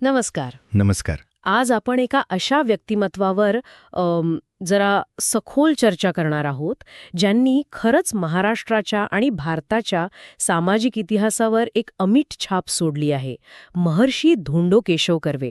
नमस्कार. नमस्कार. आज आपण एका अशा व्यक्तिमत्वावर अम, जरा सखोल चर्चा करणार आहोत ज्यांनी खरंच महाराष्ट्राच्या आणि भारताच्या सामाजिक इतिहासावर एक अमीट छाप सोडली आहे. महर्षी धोंडो केशव कर्वे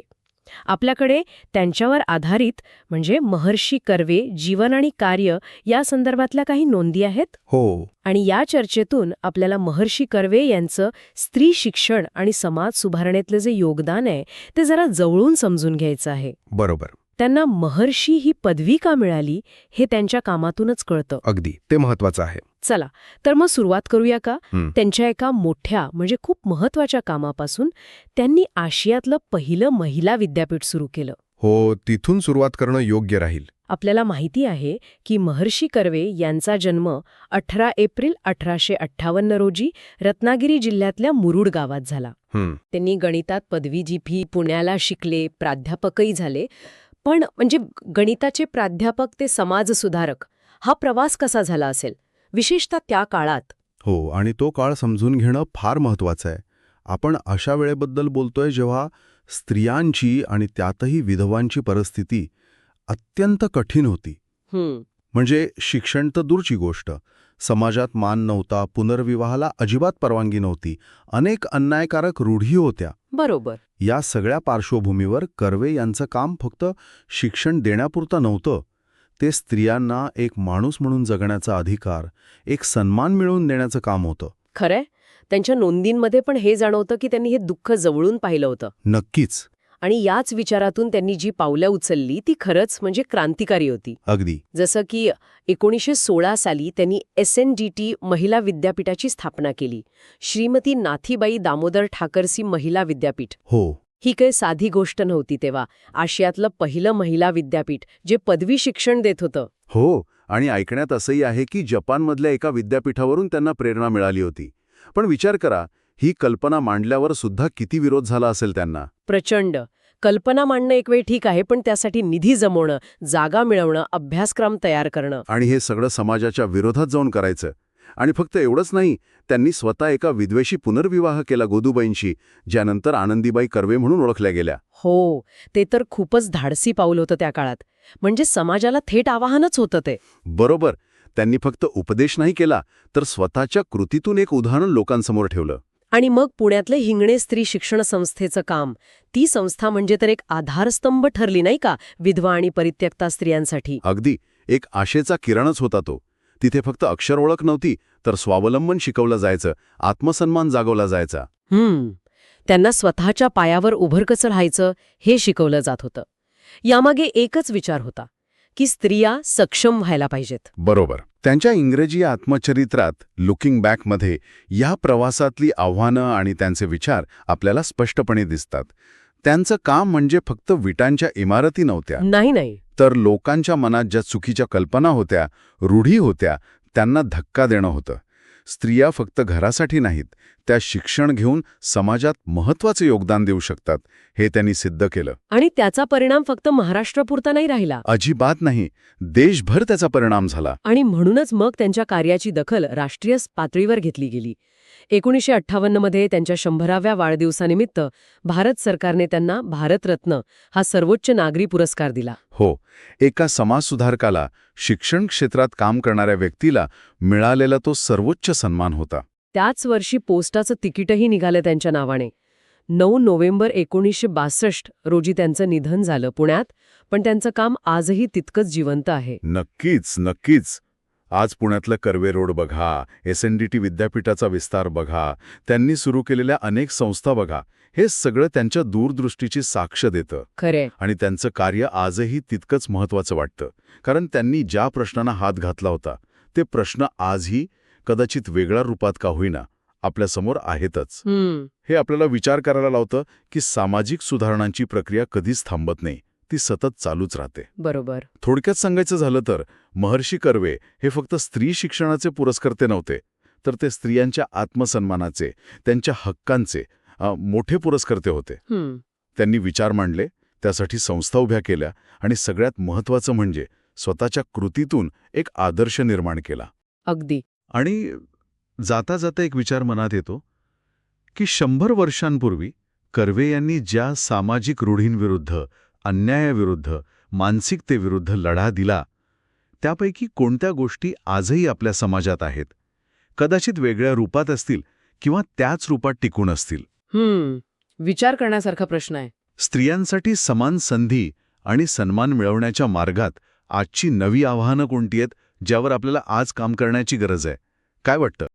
आपल्याकडे त्यांच्यावर आधारित म्हणजे महर्षी कर्वे जीवन आणि कार्य या संदर्भातल्या काही नोंदी आहेत? हो. आणि या चर्चेतून आपल्याला महर्षी कर्वे यांचं स्त्री शिक्षण आणि समाज सुधारणेतलं जे योगदान आहे ते जरा जवळून समजून घ्यायचं आहे. बरोबर. त्यांना महर्षी ही पदवी का मिळाली हे त्यांच्या कामातूनच कळतं. अगदी. ते महत्वाचं आहे. चला तर मग सुरुवात करूया का. त्यांच्या एका मोठ्या म्हणजे खूप महत्त्वाच्या कामापासून त्यांनी आशियातलं पहिलं महिला विद्यापीठ सुरू केलं. हो तिथून सुरुवात करणं योग्य राहील. आपल्याला माहिती आहे की महर्षी कर्वे यांचा जन्म अठरा एप्रिल अठराशे अठ्ठावन्न रोजी रत्नागिरी जिल्ह्यातल्या मुरुड गावात झाला. त्यांनी गणितात पदवी जीपी पुण्याला शिकले प्राध्यापकही झाले. पण म्हणजे गणिताचे प्राध्यापक ते समाजसुधारक हा प्रवास कसा झाला असेल? विशेषतः त्या काळात. हो आणि तो काळ समजून घेणं फार महत्वाचं आहे. आपण अशा वेळेबद्दल बोलतोय जेव्हा स्त्रियांची आणि त्यातही विधवांची परिस्थिती अत्यंत कठीण होती. म्हणजे शिक्षण तर दूरची गोष्ट. समाजात मान नव्हता पुनर्विवाहाला अजिबात परवानगी नव्हती. अनेक अन्यायकारक रूढी होत्या. बरोबर. या सगळ्या पार्श्वभूमीवर कर्वे यांचं काम फक्त शिक्षण देण्यापुरतं नव्हतं. ते स्त्रियांना एक माणूस म्हणून जगण्याचा अधिकार एक सन्मान मिळवून देण्याचं काम होतं. खरंय? त्यांच्या नोंदींमध्ये पण हे जाणवतं की त्यांनी हे दुःख जवळून पाहिलं होतं. नक्कीच. आणि याच विचारातून त्यांनी जी पावलं उचलली ती खरंच म्हणजे क्रांतिकारी होती. अगदी. जसं की एकोणीसशे सोळा साली त्यांनी एस एन डी टी महिला विद्यापीठाची स्थापना केली. श्रीमती नाथीबाई दामोदर ठाकरसी महिला विद्यापीठ. हो. ही काही साधी गोष्ट नव्हती तेव्हा. आशियातलं पहिलं महिला विद्यापीठ जे पदवी शिक्षण देत होतं. हो आणि ऐकण्यात असंही आहे की जपानमधल्या एका विद्यापीठावरून त्यांना प्रेरणा मिळाली होती. पण विचार करा ही कल्पना मांडल्यावर सुद्धा किती विरोध झाला असेल त्यांना? प्रचंड. कल्पना मांडणं एक वेळ ठीक आहे पण त्यासाठी निधी जमवणं जागा मिळवणं अभ्यासक्रम तयार करणं. आणि हे सगळं समाजाच्या विरोधात जाऊन करायचं. आणि फक्त एवढंच नाही त्यांनी स्वतः एका विधवेशी पुनर्विवाह केला गोदूबाईंशी ज्यानंतर आनंदीबाई कर्वे म्हणून ओळखल्या गेल्या. हो ते तर खूपच धाडसी पाऊल होतं त्या काळात. म्हणजे समाजाला थेट आवाहनच होतं ते. बरोबर त्यांनी फक्त उपदेश नाही केला तर स्वतःच्या कृतीतून एक उदाहरण लोकांसमोर ठेवलं. आणि मग पुण्यातलं हिंगणे स्त्री शिक्षण संस्थेचं काम. ती संस्था म्हणजे तर एक आधारस्तंभ ठरली नाही का? विधवा आणि परित्यक्ता स्त्रियांसाठी. अगदी. एक आशेचा किरणच होता तो. तिथे फक्त अक्षर ओळख नव्हती तर स्वावलंबन शिकवलं जायचं आत्मसन्मान जागवला जायचा. हम्म. त्यांना स्वतःच्या पायावर उभं कसं राहायचं हे शिकवलं जात होतं. यामागे एकच विचार होता की स्त्रिया सक्षम व्हायला पाहिजेत. बरोबर. त्यांच्या इंग्रजी आत्मचरित्रात लुकिंग बॅकमध्ये या प्रवासातली आव्हानं आणि त्यांचे विचार आपल्याला स्पष्टपणे दिसतात. त्यांचं काम म्हणजे फक्त विटांच्या इमारती नव्हत्या. नाही नाही. तर लोकांच्या मनात ज्या चुकीच्या कल्पना होत्या रूढी होत्या त्यांना धक्का देणं होतं. स्त्रिया फक्त घरासाठी नाहीत त्या शिक्षण घेऊन समाजात महत्त्वाचे योगदान देऊ शकतात हे त्यांनी सिद्ध केलं. आणि त्याचा परिणाम फक्त महाराष्ट्रापुरता नाही राहिला. अजिबात नाही. देशभर त्याचा परिणाम झाला. आणि म्हणूनच मग त्यांच्या कार्याची दखल राष्ट्रीय पातळीवर घेतली गेली. एकोणीसशे अठ्ठावन्नमध्ये त्यांच्या शंभराव्या वाढदिवसानिमित्त भारत सरकारने त्यांना भारतरत्न हा सर्वोच्च नागरी पुरस्कार दिला. हो एका समाजसुधारकाला शिक्षण क्षेत्रात काम करणाऱ्या व्यक्तीला मिळालेला तो सर्वोच्च सन्मान होता. त्याच वर्षी पोस्टाचं तिकीटही निघालं त्यांच्या नावाने. नऊ नोव्हेंबर एकोणीसशे बासष्ट रोजी त्यांचं निधन झालं पुण्यात पण त्यांचं काम आजही तितकंच जिवंत आहे. नक्कीच नक्कीच. आज पुण्यातलं कर्वे रोड बघा एस एन डी टी विद्यापीठाचा विस्तार बघा त्यांनी सुरू केलेल्या अनेक संस्था बघा हे सगळं त्यांच्या दूरदृष्टीची साक्ष देतं. खरे आणि त्यांचं कार्य आजही तितकंच महत्वाचं वाटतं कारण त्यांनी ज्या प्रश्नांना हात घातला होता ते प्रश्न आजही कदाचित वेगळ्या रूपात का होईना आपल्यासमोर आहेतच. हे आपल्याला विचार करायला लावतं की सामाजिक सुधारणांची प्रक्रिया कधीच थांबत नाही ती सतत चालूच राहते. बरोबर. थोडक्यात सांगायचं झालं तर महर्षी कर्वे हे फक्त स्त्री शिक्षणाचे पुरस्कर्ते नव्हते तर ते स्त्रियांच्या आत्मसन्मानाचे त्यांच्या हक्कांचे मोठे पुरस्कर्ते होते. त्यांनी विचार मांडले त्यासाठी संस्था उभ्या केल्या आणि सगळ्यात महत्त्वाचं म्हणजे स्वतःच्या कृतीतून एक आदर्श निर्माण केला. अगदी. आणि जाता जाता एक विचार मनात येतो की शंभर वर्षांपूर्वी कर्वे यांनी ज्या सामाजिक रूढींविरुद्ध अन्यायाविरुद्ध मानसिकतेविरुद्ध लढा दिला त्यापैकी कोणत्या गोष्टी आजही आपल्या समाजात आहेत? कदाचित वेगळ्या रूपात असतील किंवा त्याच रूपात टिकून असतील. हम्म विचार करण्यासारखा प्रश्न आहे. स्त्रियांसाठी समान संधी आणि सन्मान मिळवण्याच्या मार्गात आजची नवी आव्हानं कोणती आहेत? ज्यावर आपल्याला आज काम करण्याची गरज आहे. काय वाटतं?